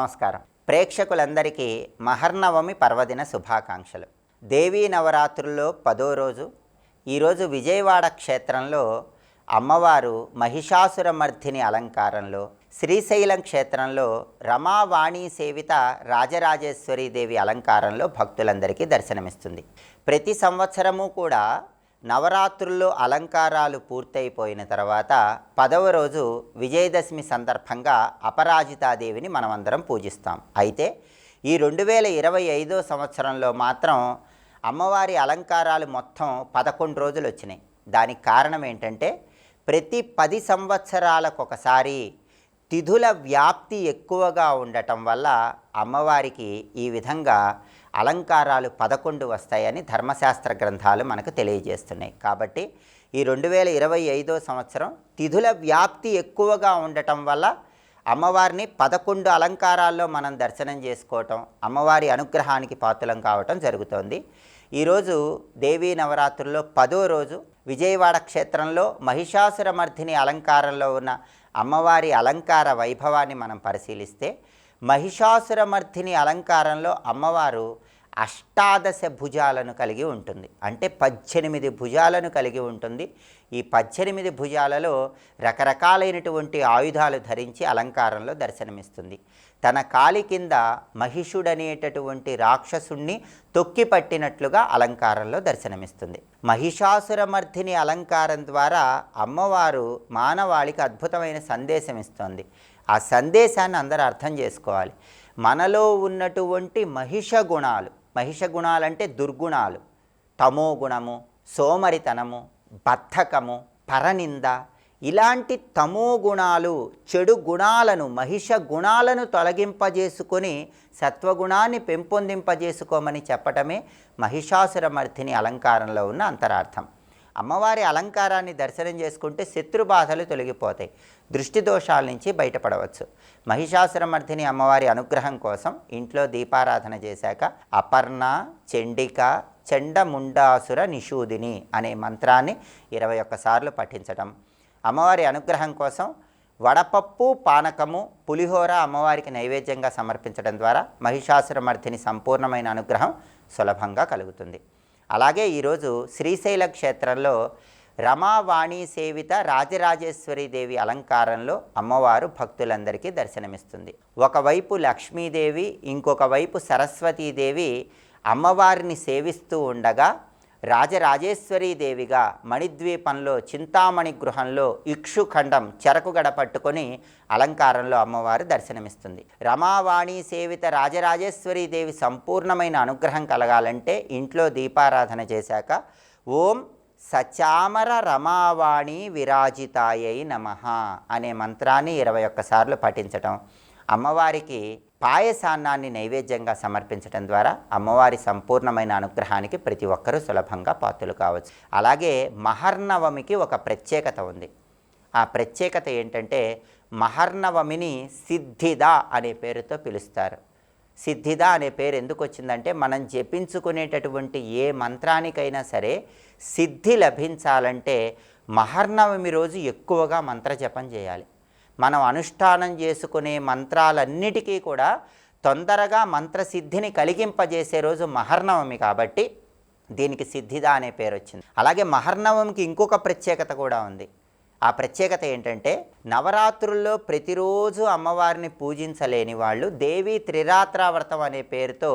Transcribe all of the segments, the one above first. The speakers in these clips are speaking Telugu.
నమస్కారం. ప్రేక్షకులందరికీ మహర్నవమి పర్వదిన శుభాకాంక్షలు. దేవీ నవరాత్రుల్లో పదో రోజు ఈరోజు విజయవాడ క్షేత్రంలో అమ్మవారు మహిషాసురమర్ధిని అలంకారంలో శ్రీశైలం క్షేత్రంలో రమావాణి సేవిత రాజరాజేశ్వరి దేవి అలంకారంలో భక్తులందరికీ దర్శనమిస్తుంది. ప్రతి సంవత్సరము కూడా నవరాత్రుల్లో అలంకారాలు పూర్తయిపోయిన తర్వాత పదవ రోజు విజయదశమి సందర్భంగా అపరాజితాదేవిని మనమందరం పూజిస్తాం. అయితే ఈ రెండు వేల ఇరవై ఐదో సంవత్సరంలో మాత్రం అమ్మవారి అలంకారాలు మొత్తం పదకొండు రోజులు వచ్చినాయి దానికి కారణం ఏంటంటే ప్రతి పది సంవత్సరాలకు ఒకసారి తిథుల వ్యాప్తి ఎక్కువగా ఉండటం వల్ల అమ్మవారికి ఈ విధంగా అలంకారాలు పదకొండు వస్తాయని ధర్మశాస్త్ర గ్రంథాలు మనకు తెలియజేస్తున్నాయి. కాబట్టి ఈ రెండు వేల ఇరవై ఐదో సంవత్సరం తిథుల వ్యాప్తి ఎక్కువగా ఉండటం వల్ల అమ్మవారిని పదకొండు అలంకారాల్లో మనం దర్శనం చేసుకోవటం అమ్మవారి అనుగ్రహానికి పాత్రలం కావటం జరుగుతోంది. ఈరోజు దేవీ నవరాత్రుల్లో పదో రోజు విజయవాడ క్షేత్రంలో మహిషాసురమర్ధిని అలంకారంలో ఉన్న అమ్మవారి అలంకార వైభవాన్ని మనం పరిశీలిస్తే మహిషాసురమర్ధిని అలంకారంలో అమ్మవారు అష్టాదశ భుజాలను కలిగి ఉంటుంది. అంటే పద్దెనిమిది భుజాలను కలిగి ఉంటుంది. ఈ పద్దెనిమిది భుజాలలో రకరకాలైనటువంటి ఆయుధాలు ధరించి అలంకారంలో దర్శనమిస్తుంది. తన కాలి కింద మహిషుడనేటటువంటి రాక్షసుణ్ణి తొక్కి పట్టినట్లుగా అలంకారంలో దర్శనమిస్తుంది. మహిషాసురమర్ధిని అలంకారం ద్వారా అమ్మవారు మానవాళికి అద్భుతమైన సందేశం ఇస్తుంది ఆ సందేశాన్ని అందరూ అర్థం చేసుకోవాలి. మనలో ఉన్నటువంటి మహిష గుణాలు మహిష గుణాలంటే దుర్గుణాలు. తమో గుణము సోమరితనము బద్ధకము పరనింద ఇలాంటి తమో గుణాలు చెడు గుణాలను మహిష గుణాలను తొలగింపజేసుకొని సత్వగుణాన్ని పెంపొందింపజేసుకోమని చెప్పటమే మహిషాసురమర్థిని అలంకారంలో ఉన్న అంతరార్థం. అమ్మవారి అలంకారాన్ని దర్శనం చేసుకుంటే శత్రు బాధలు తొలగిపోతాయి. దృష్టి దోషాల నుంచి బయటపడవచ్చు. మహిషాసురమర్ధిని అమ్మవారి అనుగ్రహం కోసం ఇంట్లో దీపారాధన చేశాక అపర్ణ చండిక చండముండాసుర నిషూదిని అనే మంత్రాన్ని ఇరవై ఒక్కసార్లు పఠించటం. అమ్మవారి అనుగ్రహం కోసం వడపప్పు పానకము పులిహోర అమ్మవారికి నైవేద్యంగా సమర్పించడం ద్వారా మహిషాసురమర్ధిని సంపూర్ణమైన అనుగ్రహం సులభంగా కలుగుతుంది. అలాగే ఈరోజు శ్రీశైల క్షేత్రంలో రమావాణి సేవిత రాజరాజేశ్వరి దేవి అలంకారంలో అమ్మవారు భక్తులందరికీ దర్శనమిస్తుంది. ఒకవైపు లక్ష్మీదేవి ఇంకొక వైపు సరస్వతీదేవి అమ్మవారిని సేవిస్తూ ఉండగా రాజరాజేశ్వరీ దేవిగా మణిద్వీపంలో చింతామణి గృహంలో ఇక్షుఖండం చెరకుగడ పట్టుకొని అలంకారంలో అమ్మవారు దర్శనమిస్తుంది. రమావాణి సేవిత రాజరాజేశ్వరీ దేవి సంపూర్ణమైన అనుగ్రహం కలగాలంటే ఇంట్లో దీపారాధన చేశాక ఓం సచామర రమావాణి విరాజితాయై నమ అనే మంత్రాన్ని ఇరవై ఒక్కసార్లు పఠించటం. అమ్మవారికి పాయసాన్నాన్ని నైవేద్యంగా సమర్పించడం ద్వారా అమ్మవారి సంపూర్ణమైన అనుగ్రహానికి ప్రతి ఒక్కరూ సులభంగా పాత్రలు కావచ్చు. అలాగే మహర్నవమికి ఒక ప్రత్యేకత ఉంది. ఆ ప్రత్యేకత ఏంటంటే మహర్నవమిని సిద్ధిద అనే పేరుతో పిలుస్తారు. సిద్ధిద అనే పేరు ఎందుకు వచ్చిందంటే మనం జపించుకునేటటువంటి ఏ మంత్రానికైనా సరే సిద్ధి లభించాలంటే మహర్నవమి రోజు ఎక్కువగా మంత్రజపం చేయాలి. మనం అనుష్ఠానం చేసుకునే మంత్రాలన్నిటికీ కూడా తొందరగా మంత్రసిద్ధిని కలిగింపజేసే రోజు మహర్నవమి కాబట్టి దీనికి సిద్ధిద అనే పేరు వచ్చింది. అలాగే మహర్నవమికి ఇంకొక ప్రత్యేకత కూడా ఉంది. ఆ ప్రత్యేకత ఏంటంటే నవరాత్రుల్లో ప్రతిరోజు అమ్మవారిని పూజించలేని వాళ్ళు దేవి త్రిరాత్ర వ్రతం అనే పేరుతో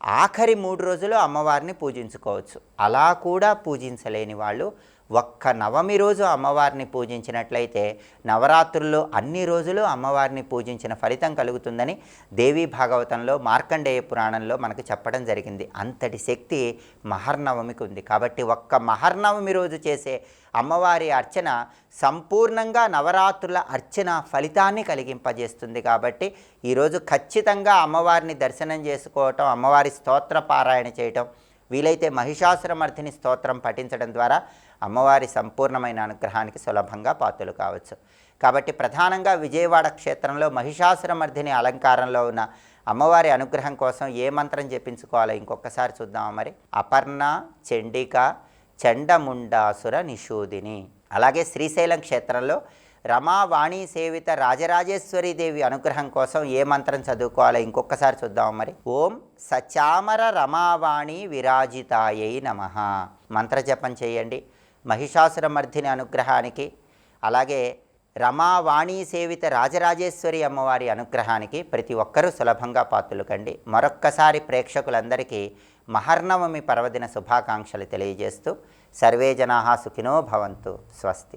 ఆఖరి మూడు రోజులు అమ్మవారిని పూజించుకోవచ్చు. అలా కూడా పూజించలేని వాళ్ళు ఒక్క నవమి రోజు అమ్మవారిని పూజించినట్లయితే నవరాత్రుల్లో అన్ని రోజులు అమ్మవారిని పూజించిన ఫలితం కలుగుతుందని దేవీ భాగవతంలో మార్కండేయ పురాణంలో మనకు చెప్పడం జరిగింది. అంతటి శక్తి మహర్నవమికి ఉంది. కాబట్టి ఒక్క మహర్నవమి రోజు చేసే అమ్మవారి అర్చన సంపూర్ణంగా నవరాత్రుల అర్చన ఫలితాన్ని కలిగింపజేస్తుంది. కాబట్టి ఈరోజు ఖచ్చితంగా అమ్మవారిని దర్శనం చేసుకోవటం అమ్మవారి స్తోత్ర పారాయణ చేయటం వీలైతే మహిషాసురమర్థిని స్తోత్రం పఠించడం ద్వారా అమ్మవారి సంపూర్ణమైన అనుగ్రహానికి సులభంగా పాత్రలు కావచ్చు. కాబట్టి ప్రధానంగా విజయవాడ క్షేత్రంలో మహిషాసురమర్ధిని అలంకారంలో ఉన్న అమ్మవారి అనుగ్రహం కోసం ఏ మంత్రం జపించుకోవాలో ఇంకొకసారి చూద్దామా మరి? అపర్ణ చండిక చండముండాసుర నిషూదిని. అలాగే శ్రీశైలం క్షేత్రంలో రమావాణి సేవిత రాజరాజేశ్వరి దేవి అనుగ్రహం కోసం ఏ మంత్రం చదువుకోవాలో ఇంకొకసారి చూద్దాం మరి? ఓం సచామర రమావాణి విరాజితాయై నమ. మంత్రజపం చేయండి. మహిషాసురమర్ధిని అనుగ్రహానికి అలాగే రమావాణి సేవిత రాజరాజేశ్వరి అమ్మవారి అనుగ్రహానికి ప్రతి ఒక్కరూ సులభంగా పాత్రలు కండి. మరొక్కసారి ప్రేక్షకులందరికీ మహర్నవమి పర్వదిన శుభాకాంక్షలు తెలియజేస్తూ సర్వే జనా సుఖినో భవంతు స్వస్తి.